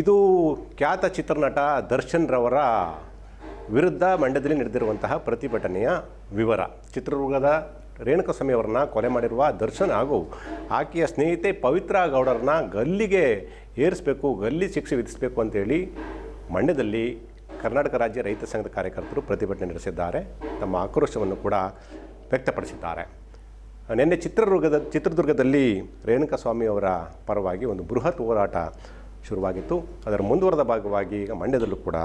ಇದು ಖ್ಯಾತ ಚಿತ್ರನಟ ದರ್ಶನ್ ರವರ ವಿರುದ್ಧ ಮಂಡ್ಯದಲ್ಲಿ ನಡೆದಿರುವಂತಹ ಪ್ರತಿಭಟನೆಯ ವಿವರ. ಚಿತ್ರದುರ್ಗದ ರೇಣುಕಸ್ವಾಮಿ ಅವರನ್ನ ಕೊಲೆ ಮಾಡಿರುವ ದರ್ಶನ್ ಹಾಗೂ ಆಕೆಯ ಸ್ನೇಹಿತೆ ಪವಿತ್ರ ಗೌಡರನ್ನ ಗಲ್ಲಿಗೆ ಏರಿಸಬೇಕು, ಗಲ್ಲಿ ಶಿಕ್ಷೆ ವಿಧಿಸಬೇಕು ಅಂತೇಳಿ ಮಂಡ್ಯದಲ್ಲಿ ಕರ್ನಾಟಕ ರಾಜ್ಯ ರೈತ ಸಂಘದ ಕಾರ್ಯಕರ್ತರು ಪ್ರತಿಭಟನೆ ನಡೆಸಿದ್ದಾರೆ. ತಮ್ಮ ಆಕ್ರೋಶವನ್ನು ಕೂಡ ವ್ಯಕ್ತಪಡಿಸಿದ್ದಾರೆ. ನಿನ್ನೆ ಚಿತ್ರದುರ್ಗದ ಚಿತ್ರದುರ್ಗದಲ್ಲಿ ರೇಣುಕಸ್ವಾಮಿ ಅವರ ಪರವಾಗಿ ಒಂದು ಬೃಹತ್ ಹೋರಾಟ ಶುರುವಾಗಿತ್ತು. ಅದರ ಮುಂದುವರೆದ ಭಾಗವಾಗಿ ಈಗ ಮಂಡ್ಯದಲ್ಲೂ ಕೂಡ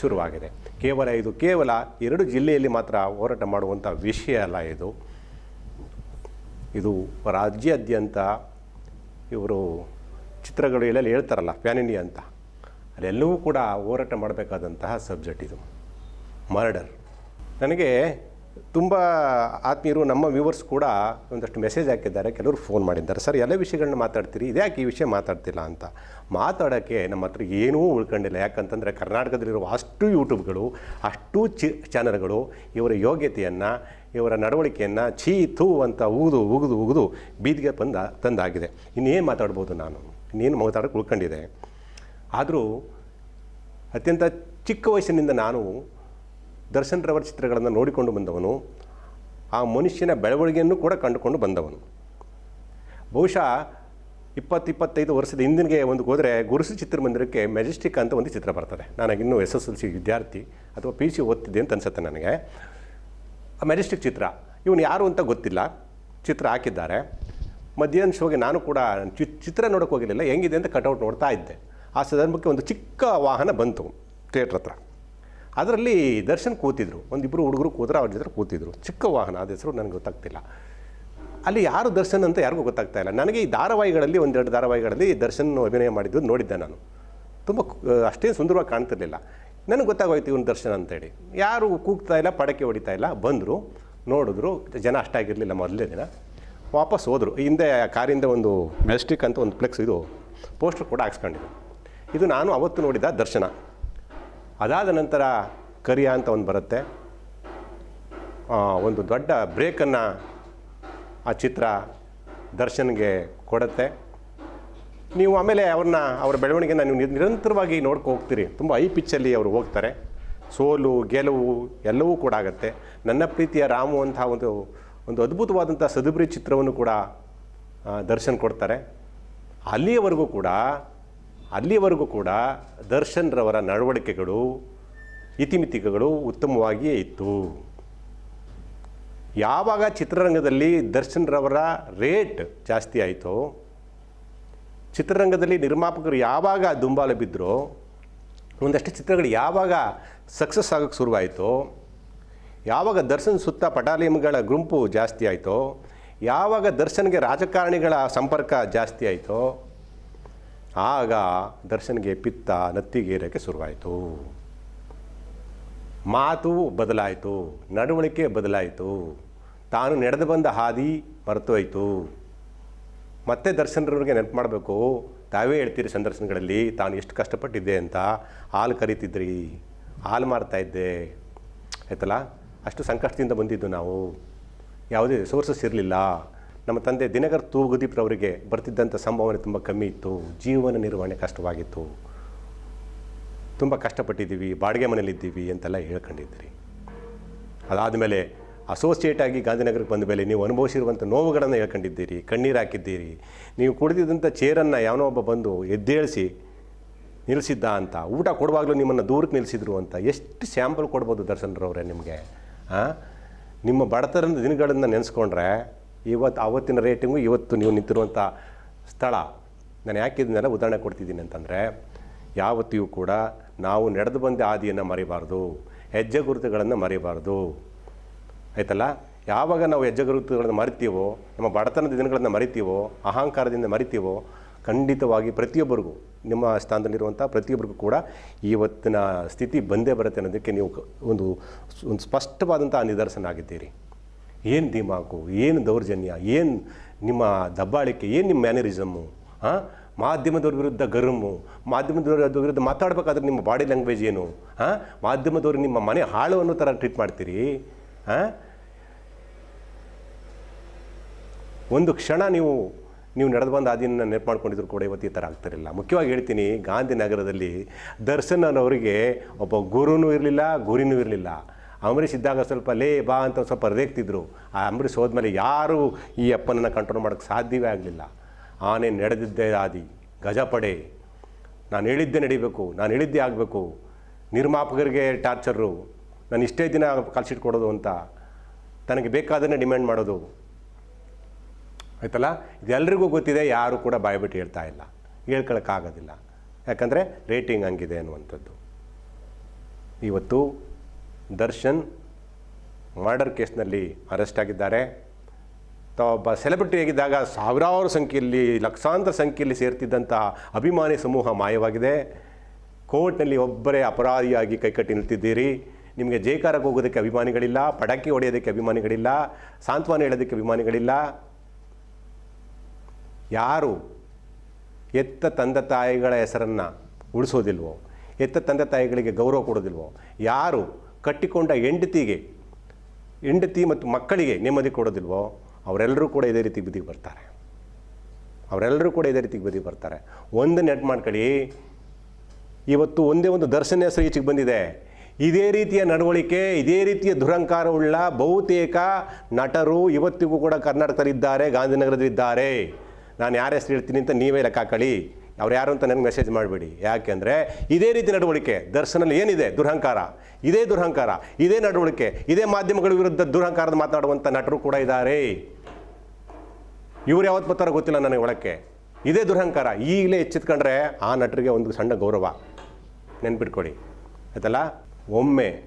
ಶುರುವಾಗಿದೆ. ಕೇವಲ ಇದು ಕೇವಲ ಎರಡು ಜಿಲ್ಲೆಯಲ್ಲಿ ಮಾತ್ರ ಹೋರಾಟ ಮಾಡುವಂಥ ವಿಷಯ ಅಲ್ಲ ಇದು. ಇದು ರಾಜ್ಯಾದ್ಯಂತ ಇವರು ಚಿತ್ರಗಳು ಎಲ್ಲೆಲ್ಲಿ ಹೇಳ್ತಾರಲ್ಲ, ಪ್ಯಾನ್ ಇಂಡಿಯಾ ಅಂತ. ಅಲ್ಲೆಲ್ಲವೂ ಕೂಡ ಹೋರಾಟ ಮಾಡಬೇಕಾದಂತಹ ಸಬ್ಜೆಕ್ಟ್ ಇದು. ಮರ್ಡರ್. ನನಗೆ ತುಂಬ ಆತ್ಮೀಯರು, ನಮ್ಮ ವ್ಯೂವರ್ಸ್ ಕೂಡ ಒಂದಷ್ಟು ಮೆಸೇಜ್ ಹಾಕಿದ್ದಾರೆ. ಕೆಲವರು ಫೋನ್ ಮಾಡಿದ್ದಾರೆ. ಸರ್ ಎಲ್ಲ ವಿಷಯಗಳನ್ನ ಮಾತಾಡ್ತೀರಿ? ಇದ್ಯಾಕೆ ಈ ವಿಷಯ ಮಾತಾಡ್ತಿಲ್ಲ ಅಂತ? ಮಾತಾಡೋಕ್ಕೆ ನಮ್ಮ ಹತ್ರ ಏನೂ ಉಳ್ಕೊಂಡಿಲ್ಲ. ಯಾಕಂತಂದರೆ ಕರ್ನಾಟಕದಲ್ಲಿರುವ ಅಷ್ಟು ಯೂಟ್ಯೂಬ್ಗಳು, ಅಷ್ಟು ಚಿ ಚಾನಲ್ಗಳು ಇವರ ಯೋಗ್ಯತೆಯನ್ನು, ಇವರ ನಡವಳಿಕೆಯನ್ನು ಛೀ, ಥೂ ಅಂತ ಉಗಿದು ಉಗಿದು ಉಗಿದು ಬೀದಿಗೆ ಬಂದ, ತಂದಾಗಿದೆ. ಇನ್ನೇನು ಮಾತಾಡ್ಬೋದು ನಾನು? ಇನ್ನೇನು ಮಾತಾಡೋಕ್ಕೆ ಉಳ್ಕೊಂಡಿದೆ? ಆದರೂ ಅತ್ಯಂತ ಚಿಕ್ಕ ವಯಸ್ಸಿನಿಂದ ನಾನು ದರ್ಶನ್ ರವರ ಚಿತ್ರಗಳನ್ನು ನೋಡಿಕೊಂಡು ಬಂದವನು, ಆ ಮನುಷ್ಯನ ಬೆಳವಣಿಗೆಯನ್ನು ಕೂಡ ಕಂಡುಕೊಂಡು ಬಂದವನು. ಬಹುಶಃ ಇಪ್ಪತ್ತು ಇಪ್ಪತ್ತೈದು ವರ್ಷದ ಹಿಂದಿನಿಗೆ ಒಂದು ಹೋದರೆ ಗುರುಸು ಚಿತ್ರಮಂದಿರಕ್ಕೆ ಮೆಜೆಸ್ಟಿಕ್ ಅಂತ ಒಂದು ಚಿತ್ರ ಬರ್ತದೆ. ನನಗೆ ಇನ್ನೂ ಎಸ್ ಎಸ್ ಎಲ್ ಸಿ ವಿದ್ಯಾರ್ಥಿ ಅಥವಾ ಪಿ ಸಿ ಓದ್ತಿದ್ದೆ ಅಂತ ಅನಿಸುತ್ತೆ ನನಗೆ. ಆ ಮೆಜೆಸ್ಟಿಕ್ ಚಿತ್ರ, ಇವನು ಯಾರು ಅಂತ ಗೊತ್ತಿಲ್ಲ. ಚಿತ್ರ ಹಾಕಿದ್ದಾರೆ. ಮಧ್ಯಾಹ್ನ ಶೋಗೆ ನಾನು ಕೂಡ ಚಿ, ಚಿತ್ರ ನೋಡೋಕೆ ಹೋಗಿರಲಿಲ್ಲ. ಹೆಂಗಿದೆ ಅಂತ ಕಟೌಟ್ ನೋಡ್ತಾ ಇದ್ದೆ. ಆ ಸಂದರ್ಭಕ್ಕೆ ಒಂದು ಚಿಕ್ಕ ವಾಹನ ಬಂತು, ಥಿಯೇಟ್ರ್ ಹತ್ರ. ಅದರಲ್ಲಿ ದರ್ಶನ್ ಕೂತಿದ್ರು. ಒಂದಿಬ್ಬರು ಹುಡುಗರು ಕೂತ್ರೆ ಅವ್ರ ಜೊತೆ ಕೂತಿದ್ರು. ಚಿಕ್ಕ ವಾಹನ, ಅದ ಹೆಸರು ನನಗೆ ಗೊತ್ತಾಗ್ತಿಲ್ಲ. ಅಲ್ಲಿ ಯಾರು ದರ್ಶನ್ ಅಂತ ಯಾರಿಗೂ ಗೊತ್ತಾಗ್ತಾ ಇಲ್ಲ. ನನಗೆ ಈ ಧಾರಾವಾಹಿಗಳಲ್ಲಿ, ಒಂದೆರಡು ಧಾರಾವಾಹಿಗಳಲ್ಲಿ ದರ್ಶನ್ ಅಭಿನಯ ಮಾಡಿದ್ದು ನೋಡಿದ್ದೆ ನಾನು. ತುಂಬ ಅಷ್ಟೇನು ಸುಂದರವಾಗಿ ಕಾಣ್ತಿರ್ಲಿಲ್ಲ. ನನಗೆ ಗೊತ್ತಾಗೋಯ್ತು ಇವನು ದರ್ಶನ್ ಅಂತೇಳಿ ಯಾರು ಕೂಗ್ತಾ ಇಲ್ಲ, ಪಡಕೆ ಹೊಡಿತಾ ಇಲ್ಲ, ಬಂದರು, ನೋಡಿದ್ರು, ಜನ ಅಷ್ಟಾಗಿರಲಿಲ್ಲ ಮೊದಲೇ ದಿನ. ವಾಪಸ್ ಹೋದರು. ಹಿಂದೆ ಕಾರಿಂದ ಒಂದು ಮೆಸ್ಟಿಕ್ ಅಂತ ಒಂದು ಫ್ಲೆಕ್ಸ್ ಇದು, ಪೋಸ್ಟರ್ ಕೂಡ ಹಾಕ್ಸ್ಕೊಂಡಿದ್ದು ಇದು ನಾನು ಅವತ್ತು ನೋಡಿದ ದರ್ಶನ. ಅದಾದ ನಂತರ ಕರಿಯ ಅಂತ ಒಂದು ಬರುತ್ತೆ. ಒಂದು ದೊಡ್ಡ ಬ್ರೇಕನ್ನು ಆ ಚಿತ್ರ ದರ್ಶನ್ಗೆ ಕೊಡುತ್ತೆ. ನೀವು ಆಮೇಲೆ ಅವ್ರನ್ನ, ಅವರ ಬೆಳವಣಿಗೆನ ನೀವು ನಿರಂತರವಾಗಿ ನೋಡ್ಕೊ ಹೋಗ್ತೀರಿ. ತುಂಬ ಐ ಪಿಚ್ಚಲ್ಲಿ ಅವರು ಹೋಗ್ತಾರೆ. ಸೋಲು, ಗೆಲುವು ಎಲ್ಲವೂ ಕೂಡ ಆಗುತ್ತೆ. ನನ್ನ ಪ್ರೀತಿಯ ರಾಮು ಅಂತಹ ಒಂದು ಒಂದು ಅದ್ಭುತವಾದಂಥ ಸದುಬರಿ ಚಿತ್ರವನ್ನು ಕೂಡ ದರ್ಶನ್ ಕೊಡ್ತಾರೆ. ಅಲ್ಲಿಯವರೆಗೂ ಕೂಡ ಅಲ್ಲಿಯವರೆಗೂ ಕೂಡ ದರ್ಶನ್ರವರ ನಡವಳಿಕೆಗಳು ಇತಿಮಿತಿಗಳು ಉತ್ತಮವಾಗಿಯೇ ಇತ್ತು. ಯಾವಾಗ ಚಿತ್ರರಂಗದಲ್ಲಿ ದರ್ಶನ್ರವರ ರೇಟ್ ಜಾಸ್ತಿ ಆಯಿತೋ, ಚಿತ್ರರಂಗದಲ್ಲಿ ನಿರ್ಮಾಪಕರು ಯಾವಾಗ ದುಂಬಾಲು ಬಿದ್ದರೋ, ಒಂದಷ್ಟು ಚಿತ್ರಗಳು ಯಾವಾಗ ಸಕ್ಸಸ್ ಆಗೋಕ್ಕೆ ಶುರುವಾಯಿತೋ, ಯಾವಾಗ ದರ್ಶನ್ ಸುತ್ತ ಪಟಾಲಿಯಂಗಳ ಗುಂಪು ಜಾಸ್ತಿ ಆಯಿತೋ, ಯಾವಾಗ ದರ್ಶನ್ಗೆ ರಾಜಕಾರಣಿಗಳ ಸಂಪರ್ಕ ಜಾಸ್ತಿ ಆಯಿತೋ ಆಗ ದರ್ಶನ್ಗೆ ಪಿತ್ತ ನತ್ತಿಗೇರಕ್ಕೆ ಶುರುವಾಯಿತು. ಮಾತು ಬದಲಾಯಿತು, ನಡವಳಿಕೆ ಬದಲಾಯಿತು. ತಾನು ನಡೆದು ಬಂದ ಹಾದಿ ಮರೆತೋಯ್ತು. ಮತ್ತೆ ದರ್ಶನರವ್ರಿಗೆ ನೆನಪು ಮಾಡಬೇಕು, ತಾವೇ ಹೇಳ್ತೀರಿ ಸಂದರ್ಶನಗಳಲ್ಲಿ, ತಾನು ಎಷ್ಟು ಕಷ್ಟಪಟ್ಟಿದ್ದೆ ಅಂತ. ಹಾಲು ಕರಿತಿದ್ರಿ, ಹಾಲು ಮಾರ್ತಾ ಇದ್ದೆ. ಆಯ್ತಲ್ಲ? ಅಷ್ಟು ಸಂಕಷ್ಟದಿಂದ ಬಂದಿದ್ದು ನಾವು. ಯಾವುದೇ ಸೋರ್ಸಸ್ ಇರಲಿಲ್ಲ. ನಮ್ಮ ತಂದೆ ದಿನಕರ್ ತೂಗುದೀಪ್ರವರಿಗೆ ಬರ್ತಿದ್ದಂಥ ಸಂಭಾವನೆ ತುಂಬ ಕಮ್ಮಿ ಇತ್ತು. ಜೀವನ ನಿರ್ವಹಣೆ ಕಷ್ಟವಾಗಿತ್ತು. ತುಂಬ ಕಷ್ಟಪಟ್ಟಿದ್ದೀವಿ, ಬಾಡಿಗೆ ಮನೇಲಿದ್ದೀವಿ ಅಂತೆಲ್ಲ ಹೇಳ್ಕೊಂಡಿದ್ದೀರಿ. ಅದಾದಮೇಲೆ ಅಸೋಸಿಯೇಟ್ ಆಗಿ ಗಾಂಧಿನಗರಕ್ಕೆ ಬಂದ ಮೇಲೆ ನೀವು ಅನುಭವಿಸಿರುವಂಥ ನೋವುಗಳನ್ನು ಹೇಳ್ಕೊಂಡಿದ್ದೀರಿ, ಕಣ್ಣೀರು ಹಾಕಿದ್ದೀರಿ. ನೀವು ಕುಡಿದಿದ್ದಂಥ ಚೇರನ್ನು ಯಾವನೋ ಒಬ್ಬ ಬಂದು ಎದ್ದೇಳಿಸಿ ನಿಲ್ಲಿಸಿದ್ದ ಅಂತ, ಊಟ ಕೊಡುವಾಗಲೂ ನಿಮ್ಮನ್ನು ದೂರಕ್ಕೆ ನಿಲ್ಲಿಸಿದ್ರು ಅಂತ ಎಷ್ಟು ಸ್ಯಾಂಪಲ್ ಕೊಡ್ಬೋದು ದರ್ಶನರವರೇ ನಿಮಗೆ ನಿಮ್ಮ ಬಡತನದ ದಿನಗಳನ್ನು ನೆನೆಸ್ಕೊಂಡ್ರೆ ಇವತ್ತು ಆವತ್ತಿನ ರೇಟಿಂಗು ಇವತ್ತು ನೀವು ನಿಂತಿರುವಂಥ ಸ್ಥಳ. ನಾನು ಯಾಕೆ ಇದನ್ನೆಲ್ಲ ಉದಾಹರಣೆ ಕೊಡ್ತಿದ್ದೀನಿ ಅಂತಂದರೆ ಯಾವತ್ತಿಯೂ ಕೂಡ ನಾವು ನಡೆದು ಬಂದ ಹಾದಿಯನ್ನು ಮರಿಬಾರ್ದು, ಹೆಜ್ಜೆ ಗುರುತುಗಳನ್ನು ಮರಿಬಾರ್ದು. ಆಯ್ತಲ್ಲ? ಯಾವಾಗ ನಾವು ಹೆಜ್ಜೆ ಗುರುತುಗಳನ್ನು ಮರಿತೀವೋ, ನಮ್ಮ ಬಡತನದ ದಿನಗಳನ್ನು ಮರಿತೀವೋ, ಅಹಂಕಾರದಿಂದ ಮರಿತೀವೋ, ಖಂಡಿತವಾಗಿ ಪ್ರತಿಯೊಬ್ಬರಿಗೂ, ನಿಮ್ಮ ಸ್ಥಾನದಲ್ಲಿರುವಂಥ ಪ್ರತಿಯೊಬ್ಬರಿಗೂ ಕೂಡ ಇವತ್ತಿನ ಸ್ಥಿತಿ ಬಂದೇ ಬರುತ್ತೆ ಅನ್ನೋದಕ್ಕೆ ನೀವು ಒಂದು ಒಂದು ಸ್ಪಷ್ಟವಾದಂಥ ನಿದರ್ಶನ ಆಗಿದ್ದೀರಿ. ಏನು ದಿಮಾಕು ಏನು ದೌರ್ಜನ್ಯ, ಏನು ನಿಮ್ಮ ದಬ್ಬಾಳಿಕೆ, ಏನು ನಿಮ್ಮ ಮ್ಯಾನರಿಸಮ್ಮು ಹಾಂ ಮಾಧ್ಯಮದವ್ರ ವಿರುದ್ಧ ಗರಮು, ಮಾಧ್ಯಮದವ್ರ ವಿರುದ್ಧ ಮಾತಾಡಬೇಕಾದ್ರೆ ನಿಮ್ಮ ಬಾಡಿ ಲ್ಯಾಂಗ್ವೇಜ್ ಏನು ಹಾಂ ಮಾಧ್ಯಮದವ್ರು ನಿಮ್ಮ ಮನೆ ಹಾಳು ಅನ್ನೋ ಥರ ಟ್ರೀಟ್ ಮಾಡ್ತೀರಿ ಹಾಂ ಒಂದು ಕ್ಷಣ ನೀವು ನೀವು ನಡೆದು ಬಂದು ಆದಿನ ನೆನಪು ಮಾಡ್ಕೊಂಡಿದ್ರು ಕೂಡ ಇವತ್ತು ಈ ಥರ ಆಗ್ತಿರಲಿಲ್ಲ ಮುಖ್ಯವಾಗಿ ಹೇಳ್ತೀನಿ, ಗಾಂಧಿನಗರದಲ್ಲಿ ದರ್ಶನ್ ಅನ್ನೋರಿಗೆ ಒಬ್ಬ ಗುರುನೂ ಇರಲಿಲ್ಲ, ಗುರಿನೂ ಇರಲಿಲ್ಲ. ಅಂಬರೀಷ್ ಇದ್ದಾಗ ಸ್ವಲ್ಪ ಲೇ ಬಾ ಅಂತ ಸ್ವಲ್ಪ ರೇಗ್ತಿದ್ರು ಆ ಅಂಬರೀಷ್ ಹೋದ್ಮೇಲೆ ಯಾರೂ ಈ ಅಪ್ಪನನ್ನು ಕಂಟ್ರೋಲ್ ಮಾಡೋಕ್ಕೆ ಸಾಧ್ಯವೇ ಆಗಲಿಲ್ಲ. ಆನೆ ನಡೆದಿದ್ದೇ ಆದಿ, ಗಜಪಡೆ. ನಾನು ಹೇಳಿದ್ದೆ ನಡಿಬೇಕು, ನಾನು ಹೇಳಿದ್ದೆ ಆಗಬೇಕು. ನಿರ್ಮಾಪಕರಿಗೆ ಟಾರ್ಚರು, ನಾನು ಇಷ್ಟೇ ದಿನ ಕಾಲ್ಶೀಟ್ ಕೊಡೋದು ಅಂತ. ತನಗೆ ಬೇಕಾದನ್ನೇ ಡಿಮ್ಯಾಂಡ್ ಮಾಡೋದು. ಆಯ್ತಲ್ಲ? ಇದೆಲ್ಲರಿಗೂ ಗೊತ್ತಿದೆ, ಯಾರು ಕೂಡ ಬಾಯ್ಬಿಟ್ಟು ಹೇಳ್ತಾ ಇಲ್ಲ. ಹೇಳ್ಕೊಳಕ್ಕಾಗೋದಿಲ್ಲ ಯಾಕಂದರೆ ರೇಟಿಂಗ್ ಹಂಗಿದೆ ಅನ್ನುವಂಥದ್ದು. ಇವತ್ತು ದರ್ಶನ್ ಮರ್ಡರ್ ಕೇಸ್ನಲ್ಲಿ ಅರೆಸ್ಟ್ ಆಗಿದ್ದಾರೆ. ಒಬ್ಬ ಸೆಲೆಬ್ರಿಟಿ ಆಗಿದ್ದಾಗ ಸಾವಿರಾರು ಸಂಖ್ಯೆಯಲ್ಲಿ, ಲಕ್ಷಾಂತರ ಸಂಖ್ಯೆಯಲ್ಲಿ ಸೇರ್ತಿದ್ದಂತಹ ಅಭಿಮಾನಿ ಸಮೂಹ ಮಾಯವಾಗಿದೆ. ಕೋರ್ಟ್ನಲ್ಲಿ ಒಬ್ಬರೇ ಅಪರಾಧಿಯಾಗಿ ಕೈಕಟ್ಟಿ ನಿಲ್ತಿದ್ದೀರಿ. ನಿಮಗೆ ಜೈಕಾರಕ್ಕೆ ಹೋಗೋದಕ್ಕೆ ಅಭಿಮಾನಿಗಳಿಲ್ಲ, ಪಟಾಕಿ ಹೊಡೆಯೋದಕ್ಕೆ ಅಭಿಮಾನಿಗಳಿಲ್ಲ, ಸಾಂತ್ವನ ಹೇಳೋದಕ್ಕೆ ಅಭಿಮಾನಿಗಳಿಲ್ಲ. ಯಾರು ಎತ್ತ ತಂದೆ ತಾಯಿಗಳ ಹೆಸರನ್ನು ಉಳಿಸೋದಿಲ್ವೋ, ಎತ್ತ ತಂದೆ ತಾಯಿಗಳಿಗೆ ಗೌರವ ಕೊಡೋದಿಲ್ವೋ, ಯಾರು ಕಟ್ಟಿಕೊಂಡ ಹೆಂಡತಿಗೆ, ಹೆಂಡತಿ ಮತ್ತು ಮಕ್ಕಳಿಗೆ ನೆಮ್ಮದಿ ಕೊಡೋದಿಲ್ವೋ, ಅವರೆಲ್ಲರೂ ಕೂಡ ಇದೇ ರೀತಿ ಬದಿಗೆ ಬರ್ತಾರೆ. ಅವರೆಲ್ಲರೂ ಕೂಡ ಇದೇ ರೀತಿಗೆ ಬದಿಗೆ ಬರ್ತಾರೆ. ಒಂದು ನೆಟ್ ಮಾಡ್ಕೊಳ್ಳಿ. ಇವತ್ತು ಒಂದೇ ಒಂದು ದರ್ಶನ ಹೆಸರು ಈಚೆಗೆ ಬಂದಿದೆ. ಇದೇ ರೀತಿಯ ನಡವಳಿಕೆ, ಇದೇ ರೀತಿಯ ದುರಂಕಾರವುಳ್ಳ ಬಹುತೇಕ ನಟರು ಇವತ್ತಿಗೂ ಕೂಡ ಕರ್ನಾಟಕದಲ್ಲಿದ್ದಾರೆ, ಗಾಂಧಿನಗರದಲ್ಲಿದ್ದಾರೆ. ನಾನು ಯಾರ ಹೆಸರು ಹೇಳ್ತೀನಿ ಅಂತ ನೀವೇ ಲೆಕ್ಕ ಹಾಕೊಳ್ಳಿ. ಅವ್ರು ಯಾರು ಅಂತ ನನಗೆ ಮೆಸೇಜ್ ಮಾಡಬೇಡಿ. ಯಾಕೆಂದರೆ ಇದೇ ರೀತಿ ನಡವಳಿಕೆ, ದರ್ಶನಲ್ಲಿ ಏನಿದೆ? ದುರಹಂಕಾರ. ಇದೇ ದುರಹಂಕಾರ, ಇದೇ ನಡವಳಿಕೆ, ಇದೇ ಮಾಧ್ಯಮಗಳ ವಿರುದ್ಧ ದುರಹಂಕಾರದ ಮಾತನಾಡುವಂಥ ನಟರು ಕೂಡ ಇದ್ದಾರೆ. ಇವ್ರು ಯಾವತ್ತು ಬರ್ತಾರೋ ಗೊತ್ತಿಲ್ಲ ನನಗೆ ಒಳಕ್ಕೆ. ಇದೇ ದುರಹಂಕಾರ. ಈಗಲೇ ಎಚ್ಚೆತ್ಕೊಂಡ್ರೆ ಆ ನಟರಿಗೆ ಒಂದು ಸಣ್ಣ ಗೌರವ. ನೆನ್ಪಿಟ್ಕೊಳ್ಳಿ ಆಯ್ತಲ್ಲ? ಒಮ್ಮೆ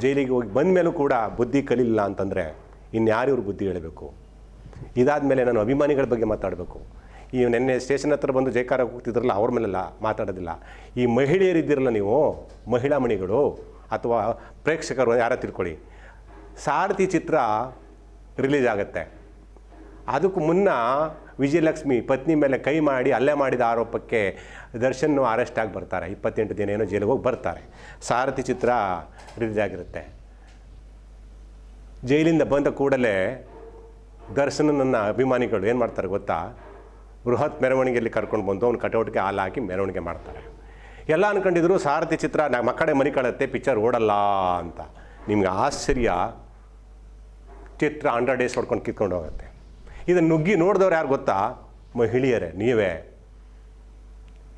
ಜೈಲಿಗೆ ಹೋಗಿ ಬಂದ ಮೇಲೂ ಕೂಡ ಬುದ್ಧಿ ಕಲಿಲ್ಲ ಅಂತಂದರೆ ಇನ್ಯಾರು ಬುದ್ಧಿ ಹೇಳಬೇಕು? ಇದಾದಮೇಲೆ ನಾನು ಅಭಿಮಾನಿಗಳ ಬಗ್ಗೆ ಮಾತಾಡಬೇಕು. ಈ ನೆನ್ನೆ ಸ್ಟೇಷನ್ ಹತ್ರ ಬಂದು ಜೈಕಾರ ಹೋಗ್ತಿದ್ರಲ್ಲ ಅವ್ರ ಮೇಲೆಲ್ಲ ಮಾತಾಡೋದಿಲ್ಲ. ಈ ಮಹಿಳೆಯರಿದ್ದಿರಲ್ಲ ನೀವು, ಮಹಿಳಾ ಮಣಿಗಳು ಅಥವಾ ಪ್ರೇಕ್ಷಕರು ಯಾರ ತಿಳ್ಕೊಳ್ಳಿ ಸಾರಥಿ ಚಿತ್ರ ರಿಲೀಸ್ ಆಗುತ್ತೆ. ಅದಕ್ಕೂ ಮುನ್ನ ವಿಜಯಲಕ್ಷ್ಮಿ ಪತ್ನಿ ಮೇಲೆ ಕೈ ಮಾಡಿ ಹಲ್ಲೆ ಮಾಡಿದ ಆರೋಪಕ್ಕೆ ದರ್ಶನ್ ಅರೆಸ್ಟ್ ಆಗಿ ಬರ್ತಾರೆ. ಇಪ್ಪತ್ತೆಂಟು ದಿನ ಏನೋ ಜೈಲಿಗೆ ಹೋಗಿ ಬರ್ತಾರೆ. ಸಾರಥಿ ಚಿತ್ರ ರಿಲೀಸ್ ಆಗಿರುತ್ತೆ. ಜೈಲಿಂದ ಬಂದ ಕೂಡಲೇ ದರ್ಶನನ್ನ ಅಭಿಮಾನಿಗಳು ಏನು ಮಾಡ್ತಾರೆ ಗೊತ್ತಾ? ಬೃಹತ್ ಮೆರವಣಿಗೆಯಲ್ಲಿ ಕರ್ಕೊಂಡು ಬಂದು ಅವ್ನು ಕಟೌಟ್ಗೆ ಹಾಲು ಹಾಕಿ ಮೆರವಣಿಗೆ ಮಾಡ್ತಾರೆ. ಎಲ್ಲ ಅನ್ಕೊಂಡಿದ್ರು, ಸಾರಥಿ ಚಿತ್ರ, ನಾ, ಮಕ್ಕಳೇ ಮನೆ ಕಳತ್ತೆ ಪಿಕ್ಚರ್ ಓಡಲ್ಲ ಅಂತ. ನಿಮ್ಗೆ ಆಶ್ಚರ್ಯ, ಚಿತ್ರ ಹಂಡ್ರೆಡ್ ಡೇಸ್ ಹೊಡ್ಕೊಂಡು ಕಿತ್ಕೊಂಡು ಹೋಗುತ್ತೆ. ಇದನ್ನು ನುಗ್ಗಿ ನೋಡಿದವ್ರು ಯಾರು ಗೊತ್ತಾ? ಮಹಿಳೆಯರೇ, ನೀವೇ.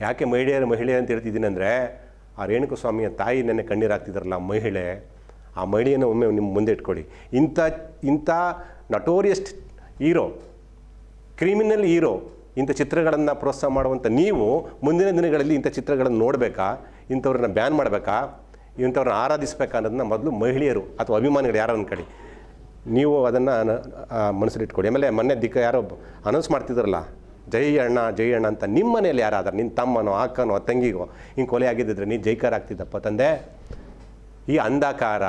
ಯಾಕೆ ಮಹಿಳೆಯರು ಮಹಿಳೆ ಅಂತ ಹೇಳ್ತಿದ್ದೀನಿ ಅಂದರೆ, ಆ ರೇಣುಕಸ್ವಾಮಿಯ ತಾಯಿ ನೆನೆ ಕಣ್ಣೀರು ಹಾಕ್ತಿದ್ರಲ್ಲ ಮಹಿಳೆ, ಆ ಮಹಿಳೆಯನ್ನು ಒಮ್ಮೆ ನಿಮ್ಮ ಮುಂದೆ ಇಟ್ಕೊಳ್ಳಿ. ಇಂಥ ಇಂಥ ನಟೋರಿಯಸ್ಟ್ ಹೀರೋ ಕ್ರಿಮಿನಲ್ ಹೀರೋ ಇಂಥ ಚಿತ್ರಗಳನ್ನು ಪ್ರೋತ್ಸಾಹ ಮಾಡುವಂಥ ನೀವು ಮುಂದಿನ ದಿನಗಳಲ್ಲಿ ಇಂಥ ಚಿತ್ರಗಳನ್ನು ನೋಡಬೇಕಾ? ಇಂಥವ್ರನ್ನ ಬ್ಯಾನ್ ಮಾಡಬೇಕಾ? ಇಂಥವ್ರನ್ನ ಆರಾಧಿಸಬೇಕಾ ಅನ್ನೋದನ್ನ ಮೊದಲು ಮಹಿಳೆಯರು ಅಥವಾ ಅಭಿಮಾನಿಗಳು ಯಾರು ಅನ್ಕೊಳ್ಳಿ. ನೀವು ಅದನ್ನು ಮನಸ್ಸಲ್ಲಿಟ್ಕೊಳ್ಳಿ. ಆಮೇಲೆ ಮೊನ್ನೆ ದಿಕ್ಕ ಯಾರೋ ಅನೌನ್ಸ್ ಮಾಡ್ತಿದ್ರಲ್ಲ ಜೈ ಅಣ್ಣ ಜೈ ಅಣ್ಣ ಅಂತ ನಿಮ್ಮ ಮನೆಯಲ್ಲಿ ಯಾರಾದ್ರೆ ನಿನ್ನ ತಮ್ಮನೋ, ಅಕ್ಕನೋ, ತಂಗಿಗೋ, ಹಿಂಗೆ ಕೊಲೆ ಆಗಿದ್ದಿದ್ರೆ ನೀನು ಜೈಕಾರ ಆಗ್ತಿದ್ದಪ್ಪ ತಂದೆ. ಈ ಅಂಧಕಾರ,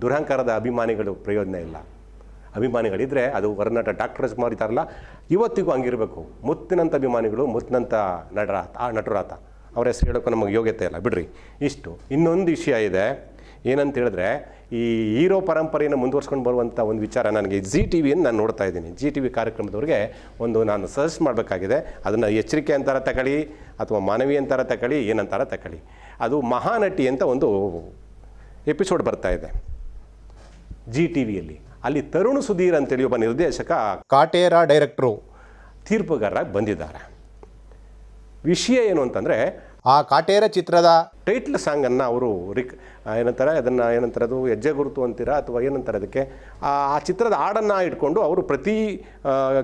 ದುರಹಂಕಾರದ ಅಭಿಮಾನಿಗಳು ಪ್ರಯೋಜನ ಇಲ್ಲ. ಅಭಿಮಾನಿಗಳಿದ್ದರೆ ಅದು ಹೊರನಟ ಡಾಕ್ಟರ್ ಸುಮಾರು ಇದ್ದಾರಲ್ಲ, ಇವತ್ತಿಗೂ ಹಂಗಿರಬೇಕು. ಮುತ್ತಿನಂಥ ಅಭಿಮಾನಿಗಳು ಮುತ್ತಿನಂಥ ನಟರ ಆ ನಟರಾತ. ಅವ್ರ ಹೆಸರು ಹೇಳೋಕ್ಕೂ ನಮಗೆ ಯೋಗ್ಯತೆ ಇಲ್ಲ. ಬಿಡ್ರಿ. ಇಷ್ಟು. ಇನ್ನೊಂದು ವಿಷಯ ಇದೆ. ಏನಂತ ಹೇಳಿದ್ರೆ, ಈ ಹೀರೋ ಪರಂಪರೆಯನ್ನು ಮುಂದುವರ್ಸ್ಕೊಂಡು ಬರುವಂಥ ಒಂದು ವಿಚಾರ ನನಗೆ ಜಿ ಟಿ ವಿಯನ್ನು ನಾನು ನೋಡ್ತಾ ಇದ್ದೀನಿ. ಜಿ ಟಿ ವಿ ಕಾರ್ಯಕ್ರಮದವ್ರಿಗೆ ಒಂದು ನಾನು ಸಜೆಸ್ಟ್ ಮಾಡಬೇಕಾಗಿದೆ. ಅದನ್ನು ಎಚ್ಚರಿಕೆ ಅಂತಾರ ತಗೊಳ್ಳಿ, ಅಥವಾ ಮಾನವಿ ಅಂತಾರ ತಗೊಳ್ಳಿ, ಏನಂತಾರ ತಗೊಳ್ಳಿ. ಅದು ಮಹಾನಟಿ ಅಂತ ಒಂದು ಎಪಿಸೋಡ್ ಬರ್ತಾ ಇದೆ. ಜಿ ಟಿ ವಿಯಲ್ಲಿ. ಅಲ್ಲಿ ತರುಣ್ ಸುಧೀರ್ ಅಂತೇಳಿ ಒಬ್ಬ ನಿರ್ದೇಶಕ ಕಾಟೇರ ಡೈರೆಕ್ಟ್ರು ತೀರ್ಪುಗಾರರಾಗಿ ಬಂದಿದ್ದಾರೆ. ವಿಷಯ ಏನು ಅಂತಂದರೆ ಆ ಕಾಟೇರ ಚಿತ್ರದ ಟೈಟ್ಲ್ ಸಾಂಗನ್ನು ಅವರು ರಿಕ್ ಏನಂತಾರೆ ಅದನ್ನು ಏನಂತಾರೆ ಅದು ಹೆಜ್ಜೆ ಗುರುತು ಅಂತೀರಾ ಅಥವಾ ಏನಂತಾರೆ ಅದಕ್ಕೆ? ಆ ಆ ಚಿತ್ರದ ಹಾಡನ್ನು ಇಟ್ಕೊಂಡು ಅವರು ಪ್ರತಿ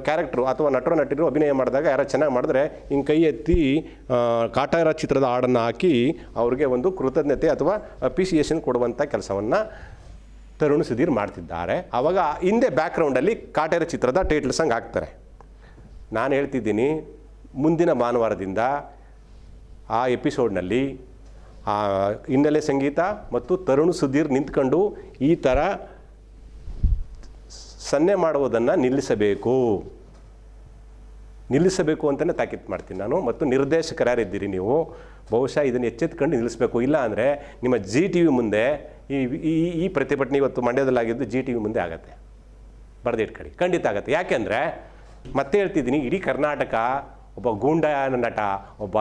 ಕ್ಯಾರೆಕ್ಟ್ರು ಅಥವಾ ನಟರು ನಟಿರು ಅಭಿನಯ ಮಾಡಿದಾಗ ಯಾರೋ ಚೆನ್ನಾಗಿ ಮಾಡಿದ್ರೆ ಹಿಂಗೆ ಕೈ ಎತ್ತಿ ಕಾಟೇರ ಚಿತ್ರದ ಹಾಡನ್ನು ಹಾಕಿ ಅವ್ರಿಗೆ ಒಂದು ಕೃತಜ್ಞತೆ ಅಥವಾ ಅಪ್ರಿಸಿಯೇಷನ್ ಕೊಡುವಂಥ ಕೆಲಸವನ್ನು ತರುಣ್ ಸುಧೀರ್ ಮಾಡ್ತಿದ್ದಾರೆ. ಆವಾಗ ಹಿಂದೆ ಬ್ಯಾಕ್ಗ್ರೌಂಡಲ್ಲಿ ಕಾಟೇರ ಚಿತ್ರದ ಟೈಟ್ಲ್ ಸಾಂಗ್ ಹಾಕ್ತಾರೆ. ನಾನು ಹೇಳ್ತಿದ್ದೀನಿ, ಮುಂದಿನ ಭಾನುವಾರದಿಂದ ಆ ಎಪಿಸೋಡ್ನಲ್ಲಿ ಆ, ಹಿನ್ನೆಲೆ ಸಂಗೀತ ಮತ್ತು ತರುಣ್ ಸುಧೀರ್ ನಿಂತ್ಕೊಂಡು ಈ ಥರ ಸನ್ನೆ ಮಾಡುವುದನ್ನು ನಿಲ್ಲಿಸಬೇಕು. ನಿಲ್ಲಿಸಬೇಕು ಅಂತಲೇ ತಾಕೀತು ಮಾಡ್ತೀನಿ ನಾನು. ಮತ್ತು ನಿರ್ದೇಶಕರಾರಿದ್ದೀರಿ ನೀವು. ಬಹುಶಃ ಇದನ್ನು ಎಚ್ಚೆತ್ಕೊಂಡು ನಿಲ್ಲಿಸಬೇಕು. ಇಲ್ಲ ಅಂದರೆ ನಿಮ್ಮ ಜಿ ಟಿ ವಿ ಮುಂದೆ ಈ ಈ ಪ್ರತಿಭಟನೆ ಇವತ್ತು ಮಂಡ್ಯದಲ್ಲಾಗಿದ್ದು ಜಿ ಟಿ ವಿ ಮುಂದೆ ಆಗುತ್ತೆ. ಬರೆದಿಟ್ಕೊಳ್ಳಿ. ಖಂಡಿತ ಆಗುತ್ತೆ. ಯಾಕೆಂದರೆ ಮತ್ತೆ ಹೇಳ್ತಿದ್ದೀನಿ, ಇಡೀ ಕರ್ನಾಟಕ ಒಬ್ಬ ಗೂಂಡ ನಟ, ಒಬ್ಬ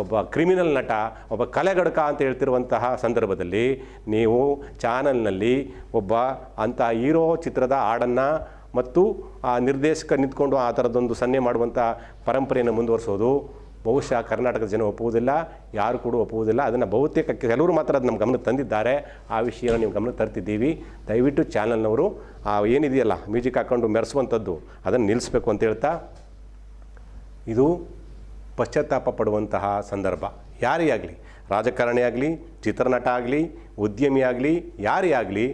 ಒಬ್ಬ ಕ್ರಿಮಿನಲ್ ನಟ, ಒಬ್ಬ ಕಲೆಗಡಕ ಅಂತ ಹೇಳ್ತಿರುವಂತಹ ಸಂದರ್ಭದಲ್ಲಿ ನೀವು ಚಾನಲ್ನಲ್ಲಿ ಒಬ್ಬ ಅಂಥ ಹೀರೋ ಚಿತ್ರದ ಹಾಡನ್ನು ಮತ್ತು ಆ ನಿರ್ದೇಶಕ ನಿಂತ್ಕೊಂಡು ಆ ಥರದ್ದೊಂದು ಸನ್ನೆ ಮಾಡುವಂಥ ಪರಂಪರೆಯನ್ನು ಮುಂದುವರಿಸೋದು ಬಹುಶಃ ಕರ್ನಾಟಕದ ಜನ ಒಪ್ಪುವುದಿಲ್ಲ, ಯಾರು ಕೂಡ ಒಪ್ಪುವುದಿಲ್ಲ. ಅದನ್ನು ಬಹುತೇಕ ಕೆಲವರು ಮಾತ್ರ ಅದು ನಮ್ಮ ಗಮನಕ್ಕೆ ತಂದಿದ್ದಾರೆ. ಆ ವಿಷಯವನ್ನು ನೀವು ಗಮನಕ್ಕೆ ತರ್ತಿದ್ದೀವಿ. ದಯವಿಟ್ಟು ಚಾನಲ್ನವರು, ಆ ಏನಿದೆಯಲ್ಲ, ಮ್ಯೂಸಿಕ್ ಹಾಕ್ಕೊಂಡು ಮೆರೆಸುವಂಥದ್ದು, ಅದನ್ನು ನಿಲ್ಲಿಸ್ಬೇಕು ಅಂತ ಹೇಳ್ತಾ, ಇದು ಪಶ್ಚಾತ್ತಾಪ ಪಡುವಂತಹ ಸಂದರ್ಭ. ಯಾರೇ ಆಗಲಿ, ರಾಜಕಾರಣಿ ಆಗಲಿ, ಚಿತ್ರನಟ ಆಗಲಿ, ಉದ್ಯಮಿ ಆಗಲಿ, ಯಾರೇ ಆಗಲಿ,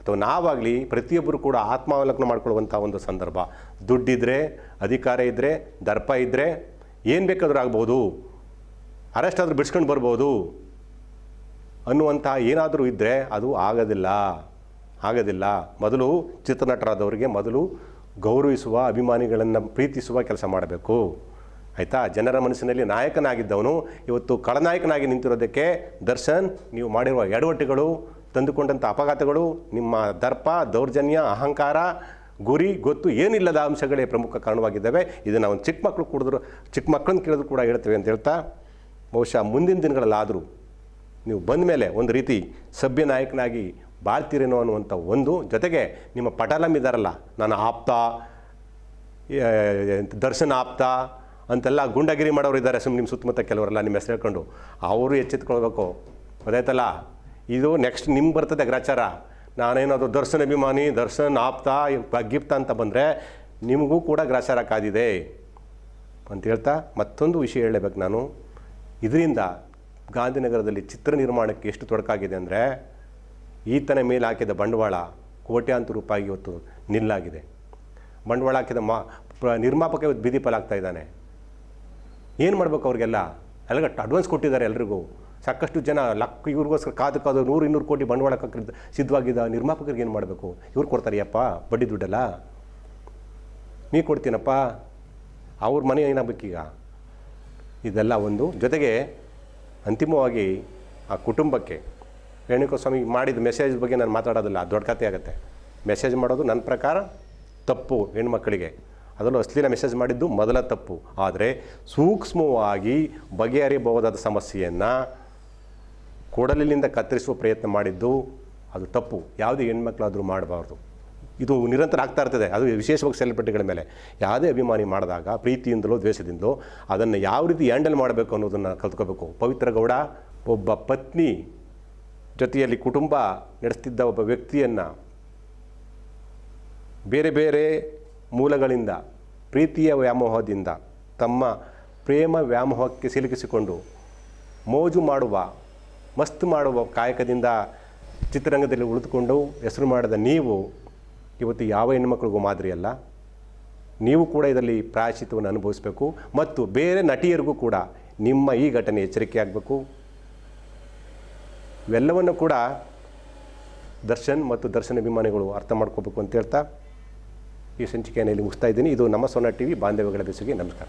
ಅಥವಾ ನಾವಾಗಲಿ, ಪ್ರತಿಯೊಬ್ಬರು ಕೂಡ ಆತ್ಮಾವಲೋಕನ ಮಾಡ್ಕೊಳ್ಳುವಂಥ ಒಂದು ಸಂದರ್ಭ. ದುಡ್ಡಿದ್ರೆ, ಅಧಿಕಾರ ಇದ್ದರೆ ದರ್ಪ ಇದ್ದರೆ ಏನು ಬೇಕಾದರೂ ಆಗ್ಬೋದು ಅರೆಸ್ಟ್ ಆದರೂ ಬಿಡ್ಸ್ಕೊಂಡು ಬರ್ಬೋದು. ಅನ್ನುವಂಥ ಏನಾದರೂ ಇದ್ದರೆ ಅದು ಆಗೋದಿಲ್ಲ. ಆಗೋದಿಲ್ಲ. ಮೊದಲು ಚಿತ್ರನಟರಾದವರಿಗೆ ಮೊದಲು ಗೌರವಿಸುವ, ಅಭಿಮಾನಿಗಳನ್ನು ಪ್ರೀತಿಸುವ ಕೆಲಸ ಮಾಡಬೇಕು. ಆಯಿತಾ? ಜನರ ಮನಸ್ಸಿನಲ್ಲಿ ನಾಯಕನಾಗಿದ್ದವನು, ಇವತ್ತು ಕಳನಾಯಕನಾಗಿ ನಿಂತಿರೋದಕ್ಕೆ ದರ್ಶನ್, ನೀವು ಮಾಡಿರುವ ಎಡವಟ್ಟುಗಳು ತಂದುಕೊಂಡಂಥ ಅಪಘಾತಗಳು, ನಿಮ್ಮ ದರ್ಪ, ದೌರ್ಜನ್ಯ, ಅಹಂಕಾರ ಗುರಿ, ಗೊತ್ತು ಏನಿಲ್ಲದ ಅಂಶಗಳೇ ಪ್ರಮುಖ ಕಾರಣವಾಗಿದ್ದಾವೆ. ಇದನ್ನು ಒಂದು ಚಿಕ್ಕ ಮಕ್ಕಳು ಕುಡಿದ್ರು, ಚಿಕ್ಕ ಮಕ್ಕಳನ್ನ ಕೇಳಿದ್ರು ಕೂಡ ಹೇಳ್ತೇವೆ ಅಂತ ಹೇಳ್ತಾ, ಬಹುಶಃ ಮುಂದಿನ ದಿನಗಳಲ್ಲಾದರೂ ನೀವು ಬಂದ ಮೇಲೆ ಒಂದು ರೀತಿ ಸಭ್ಯ ನಾಯಕನಾಗಿ ಬಾಳ್ತೀರೇನೋ ಅನ್ನುವಂಥ ಒಂದು ಜೊತೆಗೆ ನಿಮ್ಮ ಪಟಾಲಂ ಇದ್ದಾರಲ್ಲ ನಾನು ಆಪ್ತ ದರ್ಶನ ಆಪ್ತ ಅಂತೆಲ್ಲ ಗುಂಡಗಿರಿ ಮಾಡೋರು ಇದ್ದಾರೆ ಸುಮ್ಮನೆ ನಿಮ್ಮ ಸುತ್ತಮುತ್ತ ಕೆಲವರೆಲ್ಲ ನಿಮ್ಮ ಹೆಸರು ಹೇಳ್ಕೊಂಡು. ಅವರು ಎಚ್ಚೆತ್ಕೊಳ್ಬೇಕು. ಗೊತ್ತಾಯ್ತಲ್ಲ ಇದು ನೆಕ್ಸ್ಟ್ ನಿಮ್ಗೆ ಬರ್ತದೆ ಗ್ರಾಚಾರ ನಾನೇನಾದರೂ ದರ್ಶನ ಅಭಿಮಾನಿ, ದರ್ಶನ್ ಆಪ್ತ ಗಿಫ್ಟ್ ಅಂತ ಬಂದರೆ ನಿಮಗೂ ಕೂಡ ಗ್ರಾಚಾರ ಕಾದಿದೆ ಅಂತ ಹೇಳ್ತಾ ಮತ್ತೊಂದು ವಿಷಯ ಹೇಳಬೇಕು ನಾನು. ಇದರಿಂದ ಗಾಂಧಿನಗರದಲ್ಲಿ ಚಿತ್ರ ನಿರ್ಮಾಣಕ್ಕೆ ಎಷ್ಟು ತೊಡಕಾಗಿದೆ ಅಂದರೆ ಈತನ ಮೇಲೆ ಹಾಕಿದ ಬಂಡವಾಳ ಕೋಟ್ಯಾಂತರ ರೂಪಾಯಿ ಇವತ್ತು ನಿಲ್ಲಾಗಿದೆ. ಬಂಡವಾಳ ಹಾಕಿದ ಮಾ ನಿರ್ಮಾಪಕ ಇವತ್ತು ಬೀದಿ ಇದ್ದಾನೆ. ಏನು ಮಾಡಬೇಕು ಅವ್ರಿಗೆಲ್ಲ? ಎಲ್ಲ ಅಡ್ವಾನ್ಸ್ ಕೊಟ್ಟಿದ್ದಾರೆ ಎಲ್ರಿಗೂ. ಸಾಕಷ್ಟು ಜನ ಲಕ್ ಇವ್ರಿಗೋಸ್ಕರ ಕಾದು ಕಾದು ನೂರು ಇನ್ನೂರು ಕೋಟಿ ಬಂಡವಾಳ ಸಿದ್ಧವಾಗಿದ್ದ ನಿರ್ಮಾಪಕರಿಗೆ ಏನು ಮಾಡಬೇಕು? ಇವ್ರು ಕೊಡ್ತಾರೆಯಪ್ಪ ಬಡ್ಡಿ ದುಡ್ಡಲ್ಲ. ನೀ ಕೊಡ್ತೀನಪ್ಪ. ಅವ್ರ ಮನೆ ಏನಾಗಬೇಕೀಗ? ಇದೆಲ್ಲ ಒಂದು. ಜೊತೆಗೆ ಅಂತಿಮವಾಗಿ ಆ ಕುಟುಂಬಕ್ಕೆ ರೇಣುಕಸ್ವಾಮಿ ಮಾಡಿದ ಮೆಸೇಜ್ ಬಗ್ಗೆ ನಾನು ಮಾತಾಡೋದಿಲ್ಲ, ದೊಡ್ಡ ಕಥೆ ಆಗುತ್ತೆ. ಮೆಸೇಜ್ ಮಾಡೋದು ನನ್ನ ಪ್ರಕಾರ ತಪ್ಪು ಹೆಣ್ಮಕ್ಕಳಿಗೆ ಅದರಲ್ಲೂ ಅಶ್ಲೀಲ ಮೆಸೇಜ್ ಮಾಡಿದ್ದು ಮೊದಲ ತಪ್ಪು. ಆದರೆ ಸೂಕ್ಷ್ಮವಾಗಿ ಬಗೆಹರಿಯಬಹುದಾದ ಸಮಸ್ಯೆಯನ್ನು ಕೊಡಲಿನಿಂದ ಕತ್ತರಿಸುವ ಪ್ರಯತ್ನ ಮಾಡಿದ್ದು ಅದು ತಪ್ಪು. ಯಾವುದೇ ಹೆಣ್ಮಕ್ಳಾದರೂ ಮಾಡಬಾರ್ದು. ಇದು ನಿರಂತರ ಆಗ್ತಾ ಇರ್ತದೆ. ಅದು ವಿಶೇಷವಾಗಿ ಸೆಲೆಬ್ರಿಟಿಗಳ ಮೇಲೆ. ಯಾವುದೇ ಅಭಿಮಾನಿ ಮಾಡಿದಾಗ, ಪ್ರೀತಿಯಿಂದಲೋ, ದ್ವೇಷದಿಂದಲೋ, ಅದನ್ನು ಯಾವ ರೀತಿ ಹ್ಯಾಂಡಲ್ ಮಾಡಬೇಕು ಅನ್ನೋದನ್ನು ಕಲ್ತ್ಕೋಬೇಕು. ಪವಿತ್ರ ಗೌಡ ಒಬ್ಬ ಪತ್ನಿ ಜೊತೆಯಲ್ಲಿ ಕುಟುಂಬ ನಡೆಸ್ತಿದ್ದ ಒಬ್ಬ ವ್ಯಕ್ತಿಯನ್ನು ಬೇರೆ ಬೇರೆ ಮೂಲಗಳಿಂದ, ಪ್ರೀತಿಯ ವ್ಯಾಮೋಹದಿಂದ, ತಮ್ಮ ಪ್ರೇಮ ವ್ಯಾಮೋಹಕ್ಕೆ ಸಿಲುಕಿಸಿಕೊಂಡು ಮೋಜು ಮಾಡುವ ಮಸ್ತ್ ಮಾಡುವ ಕಾಯಕದಿಂದ ಚಿತ್ರರಂಗದಲ್ಲಿ ಉಳಿದುಕೊಂಡು ಹೆಸರು ಮಾಡಿದ ನೀವು ಇವತ್ತು ಯಾವ ಹೆಣ್ಮಕ್ಳಿಗೂ ಮಾದರಿಯಲ್ಲ ನೀವು ಕೂಡ ಇದರಲ್ಲಿ ಪ್ರಾಯಶಿತ್ವವನ್ನು ಅನುಭವಿಸಬೇಕು ಮತ್ತು ಬೇರೆ ನಟಿಯರಿಗೂ ಕೂಡ ನಿಮ್ಮ ಈ ಘಟನೆ ಎಚ್ಚರಿಕೆ ಆಗಬೇಕು. ಇವೆಲ್ಲವನ್ನು ಕೂಡ ದರ್ಶನ್ ಮತ್ತು ದರ್ಶನ ಅಭಿಮಾನಿಗಳು ಅರ್ಥ ಮಾಡ್ಕೋಬೇಕು ಅಂತ ಹೇಳ್ತಾ ಈ ಸಂಚಿಕೆಯನ್ನು ಇಲ್ಲಿ ಮುಗಿಸ್ತಾ ಇದ್ದೀನಿ. ಇದು ನಮ್ಮ ಸೊನ್ನ ಟಿ ವಿ ಬಾಂಧವ್ಯಗಳ ನಮಸ್ಕಾರ.